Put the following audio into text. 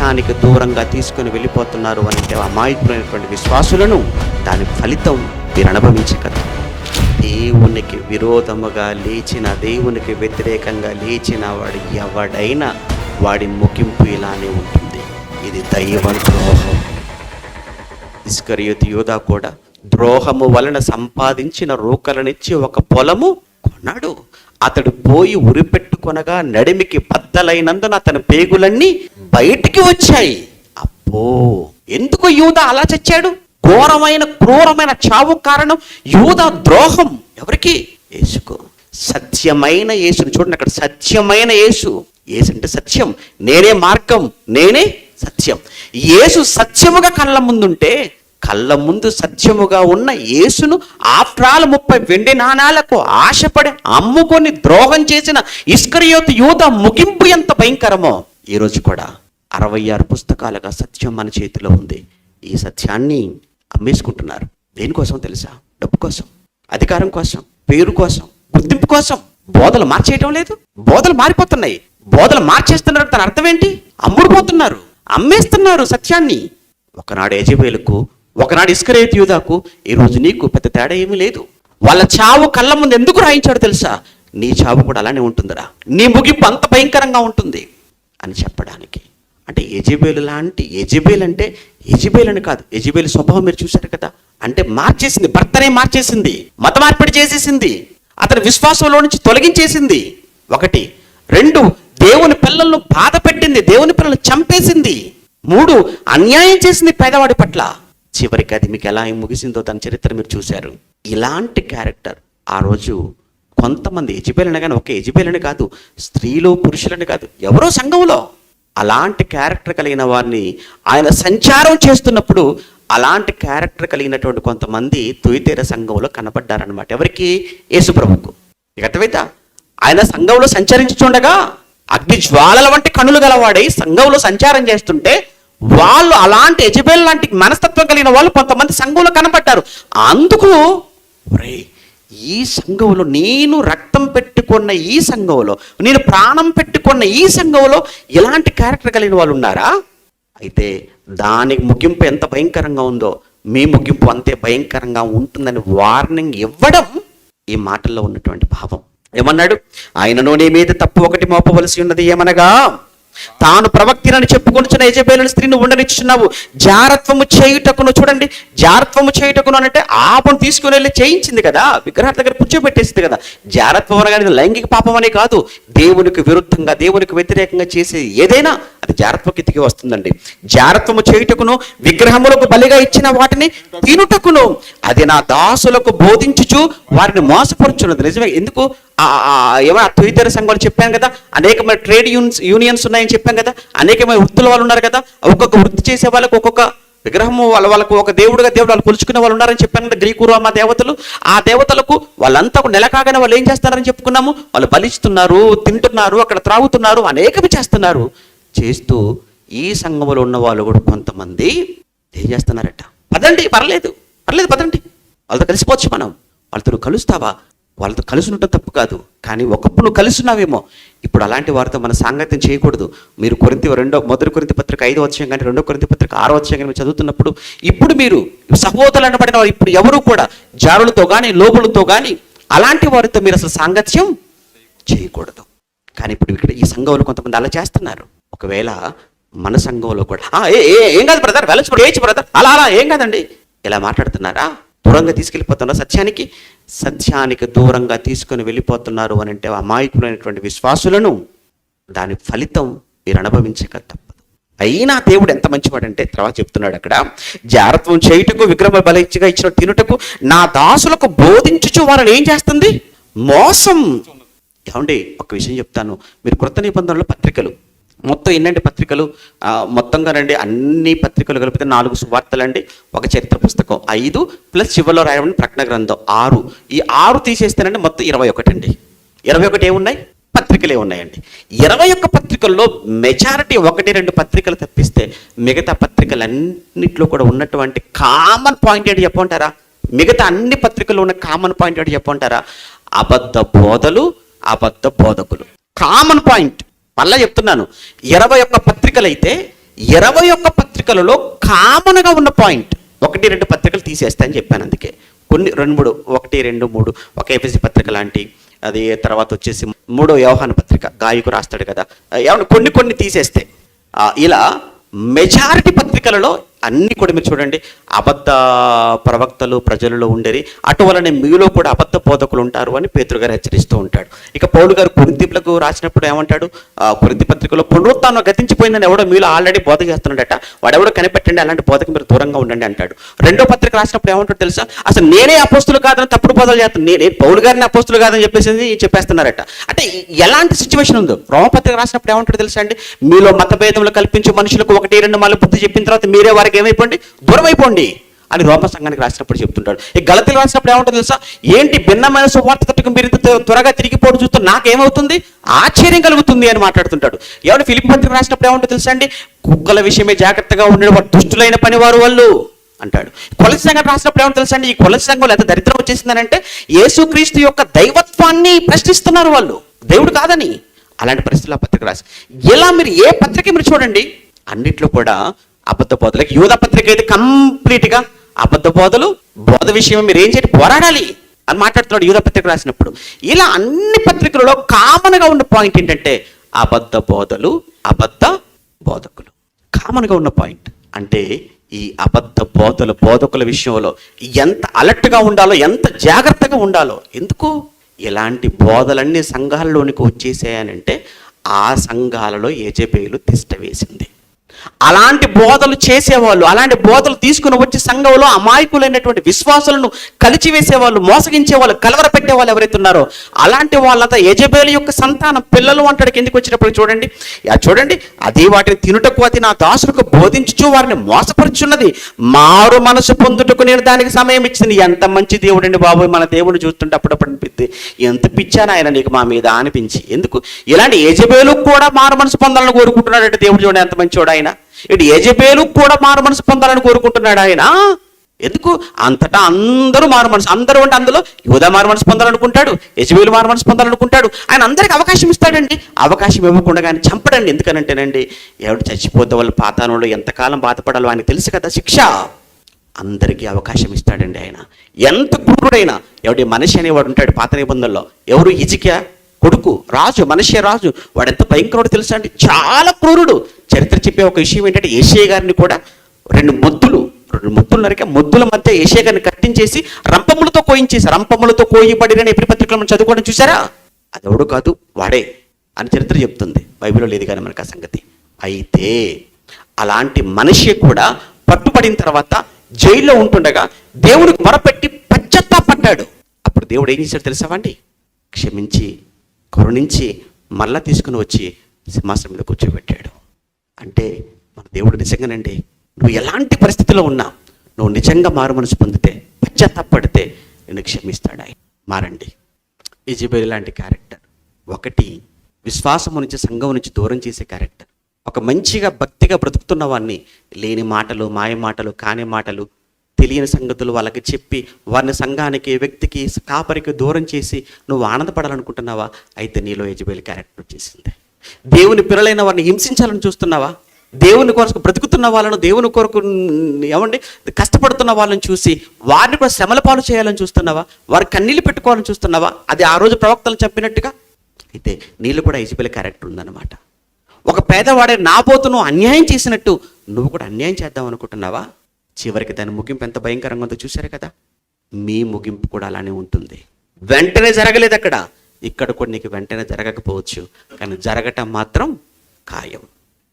సత్యానికి దూరంగా తీసుకుని వెళ్ళిపోతున్నారు అని అంటే అమాయకులైనటువంటి విశ్వాసులను దాని ఫలితం మీరు అనుభవించక దేవునికి విరోధముగా లేచిన దేవునికి వ్యతిరేకంగా లేచిన వాడు ఎవడైనా వాడి ముగింపు ఇలానే ఉంటుంది. ఇది దైవ ద్రోహం. ఇస్కరియోతి యోధా కూడా ద్రోహము వలన సంపాదించిన రూకలనిచ్చి ఒక పొలము కొన్నాడు. అతడు పోయి ఉరిపెట్టుకొనగా నడిమికి బద్దలైనందున అతని పేగులన్నీ బయటికి వచ్చాయి. అబ్బో ఎందుకు యూద అలా చచ్చాడు? ఘోరమైన క్రూరమైన చావు కారణం యూద ద్రోహం. ఎవరికి? యేసుకు. సత్యమైన యేసుని చూడండి అక్కడ. సత్యమైన యేసు. యేసు అంటే సత్యం. నేనే మార్గం నేనే సత్యం. యేసు సత్యముగా కళ్ళ ముందుంటే కళ్ళ ముందు సత్యముగా ఉన్న యేసును ఆఫ్రాల్ ముప్పై వెండి నాణాలకు ఆశపడి అమ్ముకొని ద్రోహం చేసిన ఇస్కరియోత్ యూద ముగింపు ఎంత భయంకరమో. ఈరోజు కూడా అరవై ఆరు పుస్తకాలుగా సత్యం మన చేతిలో ఉంది. ఈ సత్యాన్ని అమ్మేసుకుంటున్నారు. దేనికోసం తెలుసా? డబ్బు కోసం అధికారం కోసం పేరు కోసం గుర్తింపు కోసం. బోధలు మార్చేయటం లేదు. బోధలు మారిపోతున్నాయి. బోధలు మార్చేస్తున్నారు తన అర్థం ఏంటి? అమ్ముడుపోతున్నారు. అమ్మేస్తున్నారు సత్యాన్ని. ఒకనాడు యజబేలుకు ఒకనాడు ఇస్కరేత్ యూదాకు ఈ రోజు నీకు పెద్ద తేడా ఏమీ లేదు. వాళ్ళ చావు కళ్ళ ముందు ఎందుకు రాయించాడు తెలుసా? నీ చావు కూడా అలానే ఉంటుందిరా. నీ ముగింపు అంత భయంకరంగా ఉంటుంది. అని చెప్పడానికి. అంటే ఎజిబేలు లాంటి ఎజిబేల్ అంటే ఎజిబేల్ అని కాదు ఎజిబేల్ స్వభావం మీరు చూశారు కదా? అంటే మార్చేసింది భర్తనే మార్చేసింది మత మార్పిడి చేసేసింది అతని విశ్వాసంలో నుంచి తొలగించేసింది. ఒకటి. రెండు దేవుని పిల్లలను బాధ పెట్టింది దేవుని పిల్లలను చంపేసింది. మూడు అన్యాయం చేసింది పేదవాడి పట్ల. చివరికి అది మీకు ఎలా ముగిసిందో దాని చరిత్ర మీరు చూశారు. ఇలాంటి క్యారెక్టర్ ఆ రోజు కొంతమంది ఎజిబేలని కానీ ఒక ఎజిబేలని కాదు స్త్రీలు పురుషులని కాదు ఎవరో సంఘంలో అలాంటి క్యారెక్టర్ కలిగిన వారిని ఆయన సంచారం చేస్తున్నప్పుడు అలాంటి క్యారెక్టర్ కలిగినటువంటి కొంతమంది తుయితేర సంఘంలో కనపడ్డారనమాట ఎవరికి? యేసుప్రభుకు ఇక ఆయన సంఘంలో సంచరించుచుండగా అగ్ని జ్వాలల వంటి కనులు గలవాడై సంఘంలో సంచారం చేస్తుంటే వాళ్ళు అలాంటి ఎజబెల్ లాంటి మనస్తత్వం కలిగిన వాళ్ళు కొంతమంది సంఘంలో కనపడ్డారు అందుకు రే ఈ సంఘంలో నేను రక్తం పెట్టుకున్న ఈ సంఘంలో నేను ప్రాణం పెట్టుకున్న ఈ సంఘంలో ఇలాంటి క్యారెక్టర్ కలిగిన వాళ్ళు ఉన్నారా? అయితే దానికి ముగింపు ఎంత భయంకరంగా ఉందో మీ ముగింపు అంతే భయంకరంగా ఉంటుందని వార్నింగ్ ఇవ్వడం ఈ మాటల్లో ఉన్నటువంటి భావం. ఏమన్నాడు? ఆయనను నీ మీద తప్పు ఒకటి మోపవలసి ఉన్నది ఏమనగా తాను ప్రవక్తినని చెప్పుకొనిచున్న యజబేలని స్త్రీని ఉండనిచ్చున్నావు జారత్వము చేయుటకును చూడండి. జారత్వము చేయుటకును అంటే ఆపను తీసుకుని వెళ్ళి చేయించింది కదా. విగ్రహాల దగ్గర కూర్చోబెట్టేసింది కదా. జారత్వం అనగానే లైంగిక పాపం అనే కాదు. దేవునికి విరుద్ధంగా దేవునికి వ్యతిరేకంగా చేసే ఏదైనా అది జారత్వ వస్తుందండి. జారత్వము చేయుటకును విగ్రహములకు బలిగా ఇచ్చిన వాటిని తినుటకును. అది నా దాసులకు బోధించుచు వారిని మోసపరుచున్నది. నిజమే ఎందుకు? ఏమైనా తుయితర సంఘాలు చెప్పాను కదా అనేకమైన ట్రేడ్ యూనియన్స్ యూనియన్స్ ఉన్నాయని చెప్పాం కదా అనేకమైన వృత్తుల వాళ్ళు ఉన్నారు కదా ఒక్కొక్క వృత్తి చేసే వాళ్ళకు ఒక్కొక్క విగ్రహము వాళ్ళ వాళ్ళకు ఒక దేవుడుగా దేవుడు వాళ్ళు కొలుచుకునే వాళ్ళు ఉన్నారని చెప్పాను కదా గ్రీకు రోమా దేవతలు. ఆ దేవతలకు వాళ్ళంతా ఒక నెల కాగానే వాళ్ళు ఏం చేస్తున్నారని చెప్పుకున్నాము? వాళ్ళు బలిస్తున్నారు తింటున్నారు అక్కడ త్రాగుతున్నారు అనేకవి చేస్తున్నారు. చేస్తూ ఈ సంఘములో ఉన్న వాళ్ళు కూడా కొంతమంది ఏం చేస్తున్నారట? పదండి పర్లేదు పర్లేదు పదండి. వాళ్ళతో కలిసిపోవచ్చు మనం. వాళ్ళతో నువ్వు కలుస్తావా? వాళ్ళతో కలిసి ఉండటం తప్పు కాదు. కానీ ఒకప్పుడు నువ్వు కలిసి ఉన్నావేమో ఇప్పుడు అలాంటి వారితో మన సాంగత్యం చేయకూడదు. మీరు కొరింత రెండో మొదటి కొరింత పత్రిక ఐదో వచ్చాం కానీ రెండో కొరింత పత్రిక ఆరో వచ్చాం కానీ చదువుతున్నప్పుడు ఇప్పుడు మీరు సహోదరులు అనబడిన వారు ఇప్పుడు ఎవరు కూడా జారులతో కానీ లోపులతో కానీ అలాంటి వారితో మీరు అసలు సాంగత్యం చేయకూడదు. కానీ ఇప్పుడు ఇక్కడ ఈ సంఘంలో కొంతమంది అలా చేస్తున్నారు. ఒకవేళ మన సంఘంలో కూడా ఏ ఏ- ఏం కాదు బ్రదర్ వెళ్ళచ్చు ఏచి బ్రదర్ అలా అలా ఏం కాదండి. ఇలా మాట్లాడుతున్నారా? దూరంగా తీసుకెళ్ళిపోతున్నారు సత్యానికి. సత్యానికి దూరంగా తీసుకొని వెళ్ళిపోతున్నారు అని అంటే అమాయకులైనటువంటి విశ్వాసులను దాని ఫలితం మీరు అనుభవించక తప్పదు. అయినా దేవుడు ఎంత మంచివాడంటే తర్వాత చెప్తున్నాడు అక్కడ జారత్వం చేయుటకు విగ్రహ బలిచ్చిగా ఇచ్చిన తినుటకు నా దాసులకు బోధించుచు వారిని ఏం చేస్తుంది? మోసం. ఏమండి ఒక విషయం చెప్తాను. మీరు కృత నిబంధనలు పత్రికలు మొత్తం ఎన్నండి పత్రికలు? మొత్తంగా రండి అన్ని పత్రికలు కలిపితే నాలుగు సువార్తలండి ఒక చరిత్ర పుస్తకం. ఐదు ప్లస్ చివరిలో రాయడం ప్రకటన గ్రంథం. ఆరు. ఈ ఆరు తీసేస్తేనండి మొత్తం ఇరవై ఒకటి అండి ఇరవై ఒకటి ఏమున్నాయి? పత్రికలే ఉన్నాయండి. ఇరవై ఒక్క పత్రికల్లో మెజారిటీ ఒకటి రెండు పత్రికలు తప్పిస్తే మిగతా పత్రికలన్నింటిలో కూడా ఉన్నటువంటి కామన్ పాయింట్ ఏంటి చెప్పంటారా మిగతా అన్ని పత్రికల్లో ఉన్న కామన్ పాయింట్ ఏంటి చెప్పంటారా అబద్ధ బోధలు అబద్ధ బోధకులు. కామన్ పాయింట్ మళ్ళా చెప్తున్నాను. ఇరవై ఒక్క పత్రికలు అయితే ఇరవై ఒక్క పత్రికలలో కామన్గా ఉన్న పాయింట్. ఒకటి రెండు పత్రికలు తీసేస్తా అని చెప్పాను అందుకే. కొన్ని రెండు మూడు ఒకటి రెండు మూడు. ఒక ఏపీసీ పత్రిక లాంటి అది తర్వాత వచ్చేసి మూడో వ్యవహాన పత్రిక గాయకు రాస్తాడు కదా. ఏమన్నా కొన్ని కొన్ని తీసేస్తే. ఇలా మెజారిటీ పత్రికలలో అన్ని కూడా మీరు చూడండి. అబద్ధ ప్రవక్తలు ప్రజలలో ఉండేది అటువలనే మీలో కూడా అబద్ధ బోధకులు ఉంటారు అని పేతురు గారు హెచ్చరిస్తూ ఉంటాడు. ఇక పౌలు గారు కొరింతిపులకు రాసినప్పుడు ఏమంటాడు? ఆ, పత్రికలో పునరుత్నం గతించిపోయిందని ఎవడో మీలో ఆల్రెడీ బోధ చేస్తున్నాడట. వాడెవడో కనిపెట్టండి అలాంటి బోధకు మీరు దూరంగా ఉండండి అంటాడు. రెండో పత్రిక రాసినప్పుడు ఏమంటాడు తెలుసా? అసలు నేనే అపోస్తులు కాదని తప్పుడు బోధలు చేస్తాను నేనే పౌలు గారిని అపోస్తులు కాదని చెప్పేసి చెప్పేస్తున్నారట. అంటే ఎలాంటి సిచ్యువేషన్ ఉందో? రోమపత్రిక రాసినప్పుడు ఏమంటాడు తెలుసా అండి? మీలో మతభేదములు కల్పించే మనుషులకు ఒకటి రెండు మళ్ళీ బుద్ధి చెప్పిన తర్వాత మీరే వారికి ఏమైపోండి దూరమైపోండి అని రోమ సంఘానికి రాసినప్పుడు చెప్తుంటాడు. ఈ గలతలు రాసినప్పుడు ఏమంటుంది తెలుసా? ఏంటి భిన్నమైన సువార్త తట్టుకు మీరు త్వరగా తిరిగిపోవడం చూస్తే నాకేమవుతుంది? ఆశ్చర్యం కలుగుతుంది అని మాట్లాడుతుంటాడు. ఎవరు ఫిలిప్ పత్రిక రాసినప్పుడు ఏమంటుంది తెలుసా అండి? కుక్కల విషయమే జాగ్రత్తగా ఉండడం వారు దుష్టులైన పనివారు వాళ్ళు అంటాడు. కొలసి సంఘం రాసినప్పుడు ఏమో తెలుసా అండి? ఈ కొలసి సంఘంలో ఎంత దరిద్రం వచ్చేసిందనంటే యేసుక్రీస్తు యొక్క దైవత్వాన్ని ప్రశ్నిస్తున్నారు వాళ్ళు. దేవుడు కాదని. అలాంటి పరిస్థితుల్లో ఆ పత్రిక రాసి ఇలా మీరు ఏ పత్రిక మీరు చూడండి? అన్నిట్లో కూడా అబద్ధ బోధలకి యూధ పత్రిక అయితే కంప్లీట్గా అబద్ధ బోధలు బోధ విషయం మీరు ఏం చేయండి పోరాడాలి అని మాట్లాడుతున్నాడు యూద పత్రిక రాసినప్పుడు. ఇలా అన్ని పత్రికలలో కామన్గా ఉన్న పాయింట్ ఏంటంటే అబద్ధ బోధలు అబద్ధ బోధకులు. కామన్గా ఉన్న పాయింట్ అంటే ఈ అబద్ధ బోధలు బోధకుల విషయంలో ఎంత అలర్ట్గా ఉండాలో ఎంత జాగ్రత్తగా ఉండాలో. ఎందుకు? ఇలాంటి బోధలన్నీ సంఘాలలోనికి వచ్చేసాయనంటే ఆ సంఘాలలో ఏజబేలు తిష్ట వేసింది. అలాంటి బోధలు చేసేవాళ్ళు అలాంటి బోధలు తీసుకుని వచ్చి సంఘంలో అమాయకులైనటువంటి విశ్వాసులను కలిచివేసేవాళ్ళు మోసగించేవాళ్ళు కలవర పెట్టేవాళ్ళు ఎవరైతే ఉన్నారో అలాంటి వాళ్ళంతా యజబేలు యొక్క సంతానం పిల్లలు అంటాడు. కిందికి వచ్చినప్పుడు చూడండి. చూడండి. అది వాటిని తినుటకు అది నా దాసులకు బోధించుచు వారిని మోసపరుచున్నది. మారు మనసు పొందుటకు నేను దానికి సమయం ఇచ్చింది. ఎంత మంచి దేవుడండి బాబు మన దేవుని చూస్తుంటే అప్పుడప్పుడు అనిపిద్ది. ఎంత పిచ్చాను ఆయన నీకు మా మీద అనిపించి. ఎందుకు? ఇలాంటి యజబేలు కూడా మారు మనసు పొందాలని కోరుకుంటున్నాడంటే దేవుడు చూడండి ఎంత మంచోడు ఆయన. ఇటు యజబేలు కూడా మారు మనసు పొందాలని కోరుకుంటున్నాడు ఆయన. ఎందుకు? అంతటా అందరూ మారు మనసు అందరూ అంటే అందులో యువత మారు మనసు పొందాలనుకుంటాడు యజబేలు మారు మనసు పొందాలనుకుంటాడు. ఆయన అందరికి అవకాశం ఇస్తాడండి. అవకాశం ఇవ్వకుండా కానీ చంపడండి. ఎందుకనంటేనండి ఎవడు చచ్చిపోతే వాళ్ళు పాతానంలో ఎంతకాలం బాధపడాలో ఆయనకు తెలుసు కదా శిక్ష. అందరికీ అవకాశం ఇస్తాడండి ఆయన. ఎంత క్రూరుడైనా ఎవడి మనిషి అనేవాడు ఉంటాడు పాత నిబంధనలో ఎవరు ఇజిక కొడుకు రాజు మనిషి రాజు వాడు ఎంత భయంకరుడు తెలుసా అండి? చాలా క్రూరుడు. చరిత్ర చెప్పే ఒక విషయం ఏంటంటే ఏషియా గారిని కూడా రెండు మొద్దులు రెండు మొద్దులు నరికే మొద్దుల మధ్య ఏషియా గారిని కట్టించేసి రంపములతో కోయించేసి రంపములతో కోయబడిన ఎప్పుడు పత్రికలు మనం చదువుకోవడం చూసారా అది ఎవడు కాదు వాడే అని చరిత్ర చెప్తుంది. బైబిల్లో లేదు కానీ మనకు ఆ సంగతి. అయితే అలాంటి మనిషి కూడా పట్టుబడిన తర్వాత జైల్లో ఉంటుండగా దేవుడికి మొరపెట్టి పశ్చత్తాపడ్డాడు. అప్పుడు దేవుడు ఏం చేశాడు తెలుసావండి క్షమించి కరుణించి మళ్ళా తీసుకుని వచ్చి సింహాసనం మీద కూర్చోబెట్టాడు. అంటే మన దేవుడు నిజంగానండి నువ్వు ఎలాంటి పరిస్థితిలో ఉన్నా నువ్వు నిజంగా మారు మనసు పొందితే పశ్చాత్తాపడితే నేను క్షమిస్తాడు ఆయన. మారండి. ఇజిబేల్ లాంటి క్యారెక్టర్. ఒకటి విశ్వాసం నుంచి సంఘం నుంచి దూరం చేసే క్యారెక్టర్. ఒక మంచిగా భక్తిగా బ్రతుకుతున్న వాడిని లేని మాటలు మాయ మాటలు కాని మాటలు తెలియని సంగతులు వాళ్ళకి చెప్పి వారిని సంఘానికి వ్యక్తికి కాపరికి దూరం చేసి నువ్వు ఆనందపడాలనుకుంటున్నావా? అయితే నీలో యజబేల్ క్యారెక్టర్ వచ్చేసింది. దేవుని పిల్లలైన వారిని హింసించాలని చూస్తున్నావా? దేవుని కొరకు బ్రతుకుతున్న వాళ్ళను దేవుని కొరకు ఏమండి? కష్టపడుతున్న వాళ్ళని చూసి వారిని కూడా శ్రమల పాలు చేయాలని చూస్తున్నావా? వారి కన్నీళ్ళు పెట్టుకోవాలని చూస్తున్నావా? అది ఆ రోజు ప్రవక్తలు చెప్పినట్టుగా? అయితే నీళ్ళు కూడా ఇజిబెల్ క్యారెక్టర్ ఉందన్నమాట. ఒక పేదవాడే నా పోతును అన్యాయం చేసినట్టు నువ్వు కూడా అన్యాయం చేద్దాం అనుకుంటున్నావా? చివరికి దాని ముగింపు ఎంత భయంకరంగా ఉందో చూశారు కదా? మీ ముగింపు కూడా అలానే ఉంటుంది. వెంటనే జరగలేదు అక్కడ. ఇక్కడ కూడా నీకు వెంటనే జరగకపోవచ్చు. కానీ జరగటం మాత్రం ఖాయం.